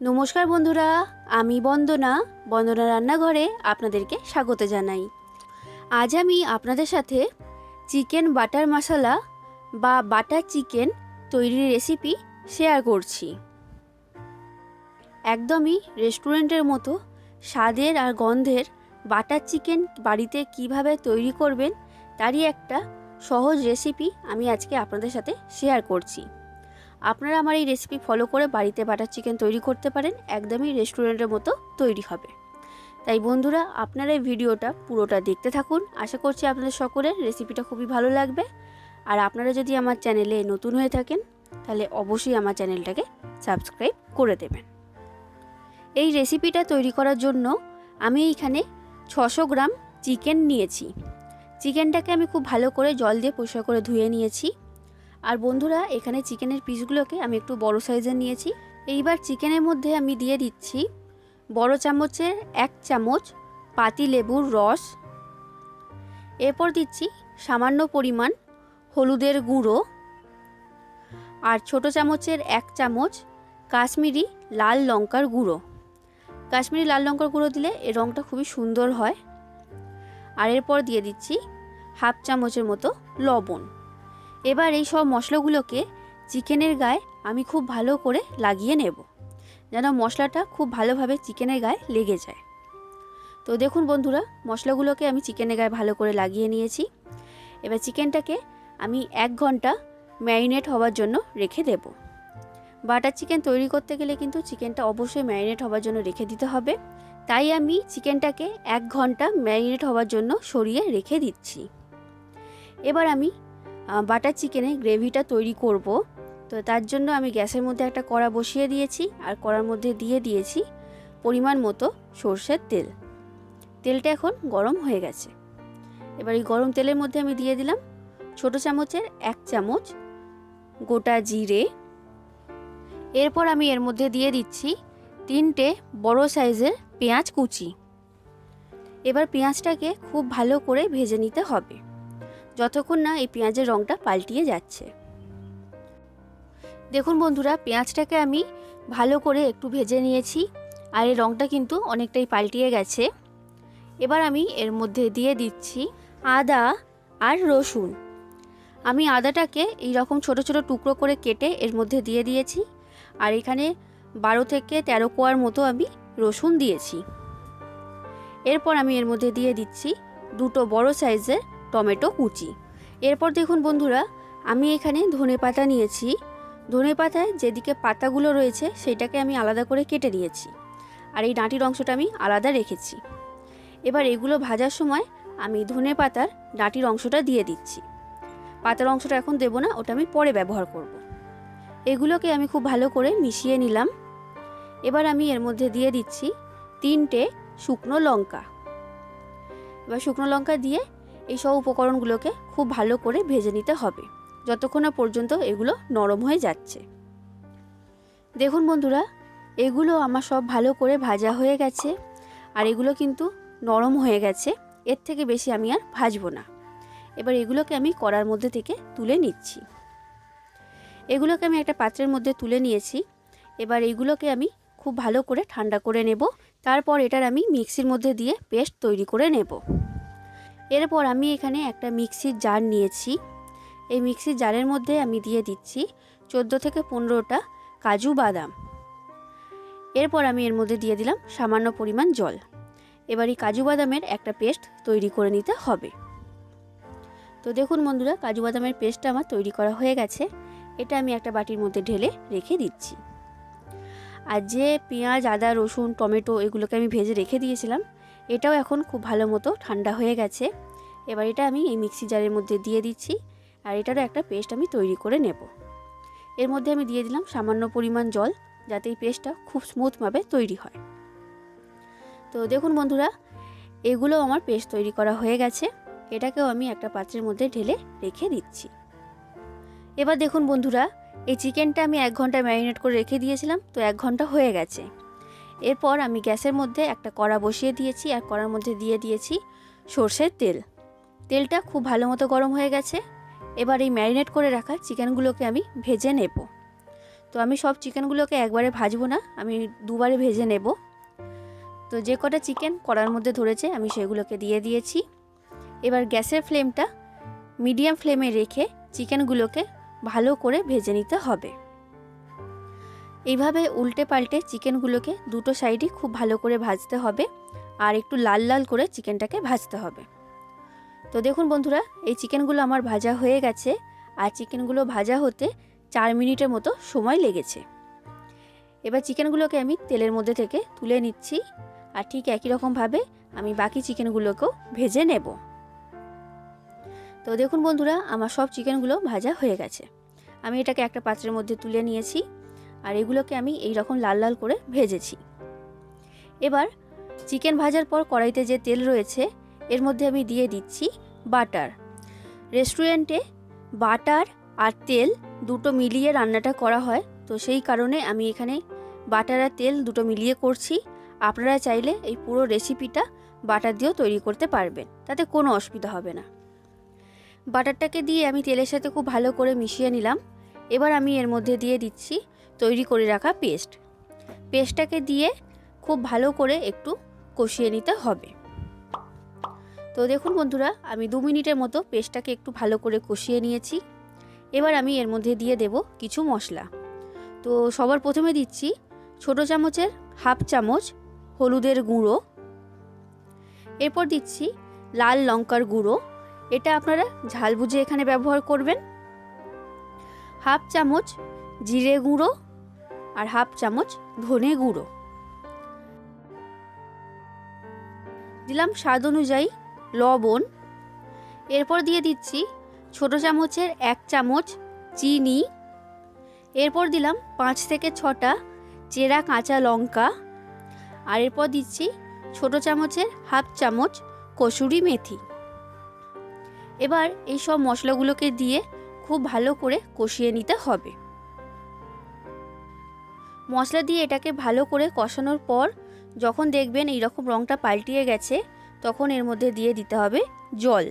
নমস্কার বন্ধুরা, আমি বন্দনা। বন্দনা রান্নাঘরে আপনাদেরকে স্বাগত জানাই। আজ আমি আপনাদের সাথে চিকেন বাটার মশলা বা বাটার চিকেন তৈরির রেসিপি শেয়ার করছি। একদমই রেস্টুরেন্টের মতো স্বাদের আর গন্ধের বাটার চিকেন বাড়িতে কীভাবে তৈরি করবেন, তারই একটা সহজ রেসিপি আমি আজকে আপনাদের সাথে শেয়ার করছি। আপনারা আমার এই রেসিপি ফলো করে বাড়িতে বাটার চিকেন তৈরি করতে পারেন, একদমই রেস্টুরেন্টের মতো তৈরি হবে। তাই বন্ধুরা, আপনারা এই ভিডিওটা পুরোটা দেখতে থাকুন। আশা করছি আপনাদের সকলের রেসিপিটা খুবই ভালো লাগবে। আর আপনারা যদি আমার চ্যানেলে নতুন হয়ে থাকেন, তাহলে অবশ্যই আমার চ্যানেলটাকে সাবস্ক্রাইব করে দেবেন। এই রেসিপিটা তৈরি করার জন্য আমি এইখানে ছশো গ্রাম চিকেন নিয়েছি। চিকেনটাকে আমি খুব ভালো করে জল দিয়ে পরিষ্কার করে ধুয়ে নিয়েছি। আর বন্ধুরা, এখানে চিকেনের পিসগুলোকে আমি একটু বড় সাইজের নিয়েছি। এইবার চিকেনের মধ্যে আমি দিয়ে দিচ্ছি বড় চামচের এক চামচ পাতি লেবুর রস। এরপর দিচ্ছি সামান্য পরিমাণ হলুদের গুঁড়ো আর ছোট চামচের এক চামচ কাশ্মীরি লাল লঙ্কার গুঁড়ো। কাশ্মীরি লাল লঙ্কার গুঁড়ো দিলে এর রঙটা খুবই সুন্দর হয়। আর এরপর দিয়ে দিচ্ছি হাফ চামচের মতো লবণ। এবার এই সব মশলাগুলোকে চিকেনের গায়ে আমি খুব ভালো করে লাগিয়ে নেব, যেন মশলাটা খুব ভালোভাবে চিকেনের গায়ে লেগে যায়। তো দেখুন বন্ধুরা, মশলাগুলোকে আমি চিকেনের গায়ে ভালো করে লাগিয়ে নিয়েছি। এবার চিকেনটাকে আমি এক ঘণ্টা ম্যারিনেট হওয়ার জন্য রেখে দেব। বাটার চিকেন তৈরি করতে গেলে কিন্তু চিকেনটা অবশ্যই ম্যারিনেট হওয়ার জন্য রেখে দিতে হবে। তাই আমি চিকেনটাকে এক ঘণ্টা ম্যারিনেট হওয়ার জন্য সরিয়ে রেখে দিচ্ছি। এবার আমি বাটার চিকেনে গ্রেভিটা তৈরি করব। তো তার জন্য আমি গ্যাসের মধ্যে একটা কড়া বসিয়ে দিয়েছি আর কড়ার মধ্যে দিয়ে দিয়েছি পরিমাণ মতো সর্ষের তেল। তেলটা এখন গরম হয়ে গেছে। এবার এই গরম তেলের মধ্যে আমি দিয়ে দিলাম ছোট চামচের এক চামচ গোটা জিরে। এরপর আমি এর মধ্যে দিয়ে দিচ্ছি তিনটে বড় সাইজের পেঁয়াজ কুচি। এবার পেঁয়াজটাকে খুব ভালো করে ভেজে নিতে হবে। যতক্ষণ না এই পেঁয়াজের রঙটা পাল্টিয়ে যাচ্ছে। দেখুন বন্ধুরা, পেঁয়াজটাকে আমি ভালো করে একটু ভেজে নিয়েছি আর এর রঙটা কিন্তু অনেকটাই পাল্টিয়ে গেছে। এবার আমি এর মধ্যে দিয়ে দিচ্ছি আদা আর রসুন। আমি আদাটাকে এই রকম ছোট ছোট টুকরো করে কেটে এর মধ্যে দিয়ে দিয়েছি আর এখানে বারো থেকে তেরো কোয়ার মতো আমি রসুন দিয়েছি। এরপর আমি এর মধ্যে দিয়ে দিচ্ছি দুটো বড় সাইজের টমেটো, কুচি। এরপর দেখুন বন্ধুরা, আমি এখানে ধনে পাতা নিয়েছি। ধনে পাতায় যেদিকে পাতাগুলো রয়েছে, সেটাকে আমি আলাদা করে কেটে নিয়েছি। আর এই ডাঁটির অংশটা আমি আলাদা রেখেছি। এবার এগুলো ভাজার সময় আমি ধনে পাতার ডাঁটির অংশটা দিয়ে দিচ্ছি। পাতার অংশটা এখন দেবো না, ওটা আমি পরে ব্যবহার করব। এগুলোকে আমি খুব ভালো করে মিশিয়ে নিলাম। এবার আমি এর মধ্যে দিয়ে দিচ্ছি তিনটে শুকনো লঙ্কা। এবার শুকনো লঙ্কা দিয়ে এই সব উপকরণগুলোকে খুব ভালো করে ভেজে নিতে হবে। যতক্ষণ না পর্যন্ত এগুলো নরম হয়ে যাচ্ছে। দেখুন বন্ধুরা, এগুলো আমার সব ভালো করে ভাজা হয়ে গেছে আর এগুলো কিন্তু নরম হয়ে গেছে। এর থেকে বেশি আমি আর ভাজবো না। এবার এগুলোকে আমি কড়ার মধ্যে থেকে তুলে নিচ্ছি। এগুলোকে আমি একটা পাত্রের মধ্যে তুলে নিয়েছি। এবার এইগুলোকে আমি খুব ভালো করে ঠান্ডা করে নেব। তারপর এটার আমি মিক্সির মধ্যে দিয়ে পেস্ট তৈরি করে নেব। এরপর আমি এখানে একটা মিক্সির জার নিয়েছি। এই মিক্সির জারের মধ্যে আমি দিয়ে দিচ্ছি চোদ্দ থেকে পনেরোটা কাজু বাদাম। এরপর আমি এর মধ্যে দিয়ে দিলাম সামান্য পরিমাণ জল। এবার এই কাজু বাদামের একটা পেস্ট তৈরি করে নিতে হবে। তো দেখুন বন্ধুরা, কাজু বাদামের পেস্টটা আমার তৈরি করা হয়ে গেছে। এটা আমি একটা বাটির মধ্যে ঢেলে রেখে দিচ্ছি। আর যে পেঁয়াজ, আদা, রসুন, টমেটো এগুলোকে আমি ভেজে রেখে দিয়েছিলাম, এটাও এখন খুব ভালো মতো ঠান্ডা হয়ে গেছে। এবার এটা আমি এই মিক্সি জারের মধ্যে দিয়ে দিচ্ছি আর এটারও একটা পেস্ট আমি তৈরি করে নেব। এর মধ্যে আমি দিয়ে দিলাম সামান্য পরিমাণ জল যাতে এই পেস্টটা খুব স্মুথভাবে তৈরি হয়। তো দেখুন বন্ধুরা, এগুলো আমার পেস্ট তৈরি করা হয়ে গেছে। এটাকেও আমি একটা পাত্রের মধ্যে ঢেলে রেখে দিচ্ছি। এবার দেখুন বন্ধুরা, এই চিকেনটা আমি এক ঘণ্টা ম্যারিনেট করে রেখে দিয়েছিলাম, তো এক ঘণ্টা হয়ে গেছে। এরপর আমি গ্যাসের মধ্যে একটা কড়া বসিয়ে দিয়েছি, আর কড়ার মধ্যে দিয়ে দিয়েছি সর্ষের তেল। তেলটা খুব ভালো মতো গরম হয়ে গেছে। এবার এই ম্যারিনেট করে রাখা চিকেনগুলোকে আমি ভেজে নেব। তো আমি সব চিকেনগুলোকে একবারে ভাজবো না, আমি দুবারে ভেজে নেব। তো যে কটা চিকেন কড়ার মধ্যে ধরেছে, আমি সেগুলোকে দিয়ে দিয়েছি। এবার গ্যাসের ফ্লেমটা মিডিয়াম ফ্লেমে রেখে চিকেনগুলোকে ভালো করে ভেজে নিতে হবে। এইভাবে উল্টে পাল্টে চিকেনগুলোকে দুটো সাইডই খুব ভালো করে ভাজতে হবে, আর একটু লাল লাল করে চিকেনটাকে ভাজতে হবে। তো দেখুন বন্ধুরা, এই চিকেনগুলো আমার ভাজা হয়ে গেছে। আর চিকেনগুলো ভাজা হতে চার মিনিটের মতো সময় লেগেছে। এবার চিকেনগুলোকে আমি তেলের মধ্যে থেকে তুলে নিচ্ছি। আর ঠিক একই রকমভাবে আমি বাকি চিকেনগুলোকেও ভেজে নেব। তো দেখুন বন্ধুরা, আমার সব চিকেনগুলো ভাজা হয়ে গেছে। আমি এটাকে একটা পাত্রের মধ্যে তুলে নিয়েছি। আর এগুলোকে আমি এই রকম লাল লাল করে ভেজেছি। এবার চিকেন ভাজার পর কড়াইতে যে তেল রয়েছে, এর মধ্যে আমি দিয়ে দিচ্ছি বাটার। রেস্টুরেন্টে বাটার আর তেল দুটো মিলিয়ে রান্নাটা করা হয়, তো সেই কারণে আমি এখানে বাটার আর তেল দুটো মিলিয়ে করছি। আপনারা চাইলে এই পুরো রেসিপিটা বাটার দিয়েও তৈরি করতে পারবেন, তাতে কোনো অসুবিধা হবে না। বাটারটাকে দিয়ে আমি তেলের সাথে খুব ভালো করে মিশিয়ে নিলাম। এবার আমি এর মধ্যে দিয়ে দিচ্ছি তৈরি করে রাখা পেস্ট। পেস্টটাকে দিয়ে খুব ভালো করে একটু কষিয়ে নিতে হবে। তো দেখুন বন্ধুরা, আমি দু মিনিটের মতো পেস্টটাকে একটু ভালো করে কষিয়ে নিয়েছি। এবার আমি এর মধ্যে দিয়ে দেব কিছু মশলা। তো সবার প্রথমে দিচ্ছি ছোট চামচের হাফ চামচ হলুদের গুঁড়ো। এরপর দিচ্ছি লাল লঙ্কার গুঁড়ো। এটা আপনারা ঝাল বুঝে এখানে ব্যবহার করবেন। হাফ চামচ জিরে গুঁড়ো আর হাফ চামচ ধনে গুঁড়ো। দিলাম স্বাদ অনুযায়ী লবণ। এরপর দিয়ে দিচ্ছি ছোট চামচের এক চামচ চিনি। এরপর দিলাম পাঁচ থেকে ছটা চেরা কাঁচা লঙ্কা। আর এরপর দিচ্ছি ছোট চামচের হাফ চামচ কসুরি মেথি। এবার এই সব মশলাগুলোকে দিয়ে খুব ভালো করে কষিয়ে নিতে হবে। মশলা দিয়ে এটাকে ভালো করে কষানোর পর যখন দেখবেন এই রকম রঙটা পাল্টিয়ে গেছে তখন এর মধ্যে দিয়ে দিতে হবে জল।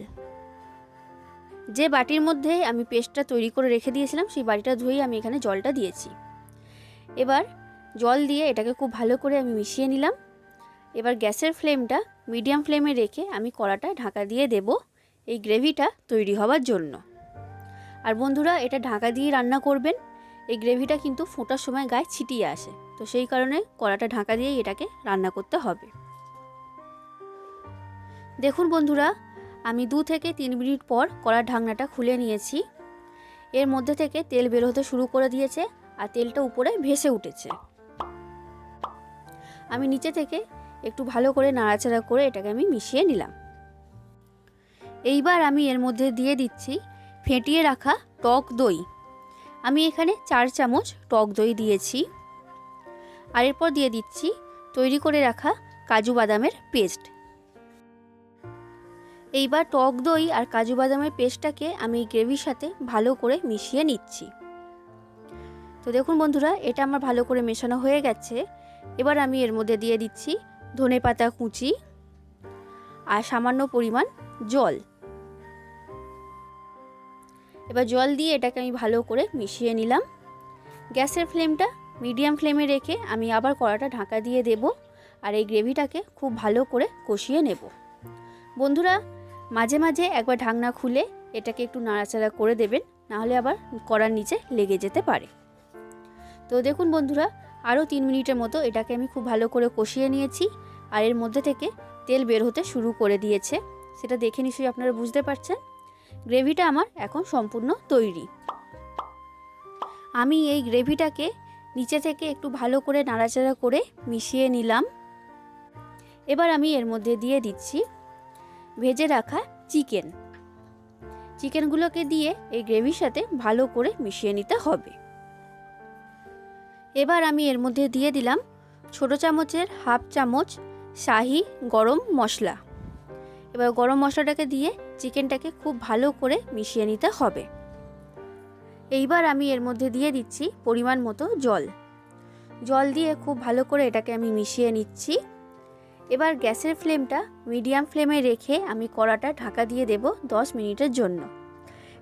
যে বাটির মধ্যে আমি পেস্টটা তৈরি করে রেখে দিয়েছিলাম, সেই বাটিটা ধুয়েই আমি এখানে জলটা দিয়েছি। এবার জল দিয়ে এটাকে খুব ভালো করে আমি মিশিয়ে নিলাম। এবার গ্যাসের ফ্লেমটা মিডিয়াম ফ্লেমে রেখে আমি কড়াটা ঢাকা দিয়ে দেব এই গ্রেভিটা তৈরি হওয়ার জন্য। আর বন্ধুরা, এটা ঢাকা দিয়ে রান্না করবেন, এই গ্রেভিটা কিন্তু ফোটার সময় গায়ে ছিটিয়ে আসে। তো সেই কারণে কড়াটা ঢাকা দিয়েই এটাকে রান্না করতে হবে। দেখুন বন্ধুরা, আমি দু থেকে তিন মিনিট পর কড়ার ঢাকনাটা খুলে নিয়েছি। এর মধ্যে থেকে তেল বের হতে শুরু করে দিয়েছে আর তেলটা উপরে ভেসে উঠেছে। আমি নিচে থেকে একটু ভালো করে নাড়াচাড়া করে এটাকে আমি মিশিয়ে নিলাম। এইবার আমি এর মধ্যে দিয়ে দিচ্ছি ফেটিয়ে রাখা টক দই। আমি এখানে চার চামচ টক দই দিয়েছি। আর এরপর দিয়ে দিচ্ছি তৈরি করে রাখা কাজু বাদামের পেস্ট। এইবার টক দই আর কাজু বাদামের পেস্টটাকে আমি গ্রেভির সাথে ভালো করে মিশিয়ে নিচ্ছি। তো দেখুন বন্ধুরা, এটা আমার ভালো করে মেশানো হয়ে গেছে। এবার আমি এর মধ্যে দিয়ে দিচ্ছি ধনে পাতা কুচি আর সামান্য পরিমাণ জল। এবার জল দিয়ে এটাকে আমি ভালো করে মিশিয়ে নিলাম। গ্যাসের ফ্লেমটা মিডিয়াম ফ্লেমে রেখে আমি আবার কড়াটা ঢাকা দিয়ে দেব আর এই গ্রেভিটাকে খুব ভালো করে কষিয়ে নেব। বন্ধুরা মাঝে মাঝে একবার ঢাকনা খুলে এটাকে একটু নাড়াচাড়া করে দেবেন, নাহলে আবার কড়ার নিচে লেগে যেতে পারে। তো দেখুন বন্ধুরা, আরও তিন মিনিটের মতো এটাকে আমি খুব ভালো করে কষিয়ে নিয়েছি আর এর মধ্যে থেকে তেল বের হতে শুরু করে দিয়েছে। সেটা দেখে নিশ্চয়ই আপনারা বুঝতে পারছেন। গ্রেভিটা আমার এখন সম্পূর্ণ তৈরি। আমি এই গ্রেভিটাকে নিচে থেকে একটু ভালো করে নাড়াচাড়া করে মিশিয়ে নিলাম। এবার আমি এর মধ্যে দিয়ে দিচ্ছি ভেজে রাখা চিকেন। চিকেনগুলোকে দিয়ে এই গ্রেভির সাথে ভালো করে মিশিয়ে নিতে হবে। এবার আমি এর মধ্যে দিয়ে দিলাম ছোট চামচের হাফ চামচ শাহি গরম মশলা। এবার গরম মশলাটাকে দিয়ে চিকেনটাকে খুব ভালো করে মিশিয়ে নিতে হবে। এইবার আমি এর মধ্যে দিয়ে দিচ্ছি পরিমাণ মতো জল। জল দিয়ে খুব ভালো করে এটাকে আমি মিশিয়ে নিচ্ছি। এবার গ্যাসের ফ্লেমটা মিডিয়াম ফ্লেমে রেখে আমি কড়াটা ঢাকা দিয়ে দেব 10 মিনিটের জন্য।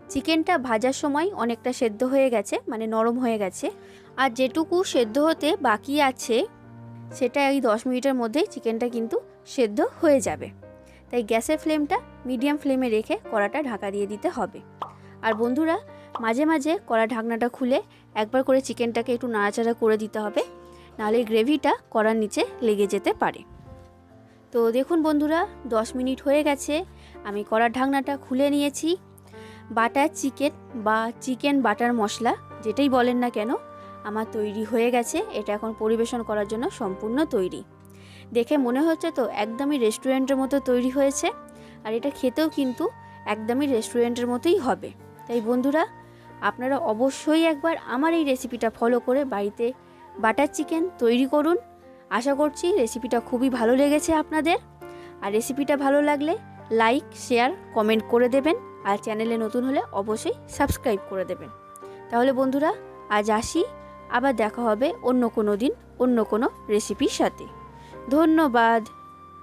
চিকেনটা ভাজার সময় অনেকটা সেদ্ধ হয়ে গেছে মানে নরম হয়ে গেছে। আর যেটুকু সেদ্ধ হতে বাকি আছে, সেটা এই দশ মিনিটের মধ্যেই চিকেনটা কিন্তু সেদ্ধ হয়ে যাবে। তাই গ্যাসের ফ্লেমটা মিডিয়াম ফ্লেমে রেখে কড়াটা ঢাকা দিয়ে দিতে হবে। আর বন্ধুরা, মাঝে মাঝে কড়া ঢাকনাটা খুলে একবার করে চিকেনটাকে একটু নাড়াচাড়া করে দিতে হবে, নাহলে গ্রেভিটা কড়ার নিচে লেগে যেতে পারে। তো দেখুন বন্ধুরা, দশ মিনিট হয়ে গেছে। আমি কড়ার ঢাকনাটা খুলে নিয়েছি। বাটার চিকেন বা চিকেন বাটার মশলা, যেটাই বলেন না কেন, আমার তৈরি হয়ে গেছে। এটা এখন পরিবেশন করার জন্য সম্পূর্ণ তৈরি। দেখে মনে হচ্ছে তো একদমই রেস্টুরেন্টের মতো তৈরি হয়েছে। আর এটা খেতেও কিন্তু একদমই রেস্টুরেন্টের মতোই হবে। তাই বন্ধুরা, আপনারা অবশ্যই একবার আমার এই রেসিপিটা ফলো করে বাড়িতে বাটার চিকেন তৈরি করুন। আশা করছি রেসিপিটা খুবই ভালো লেগেছে আপনাদের। আর রেসিপিটা ভালো লাগলে লাইক, শেয়ার, কমেন্ট করে দেবেন। আর চ্যানেলে নতুন হলে অবশ্যই সাবস্ক্রাইব করে দেবেন। তাহলে বন্ধুরা, আজ আসি। আবার দেখা হবে অন্য কোনো দিন, অন্য কোনো রেসিপির সাথে। ধন্যবাদ।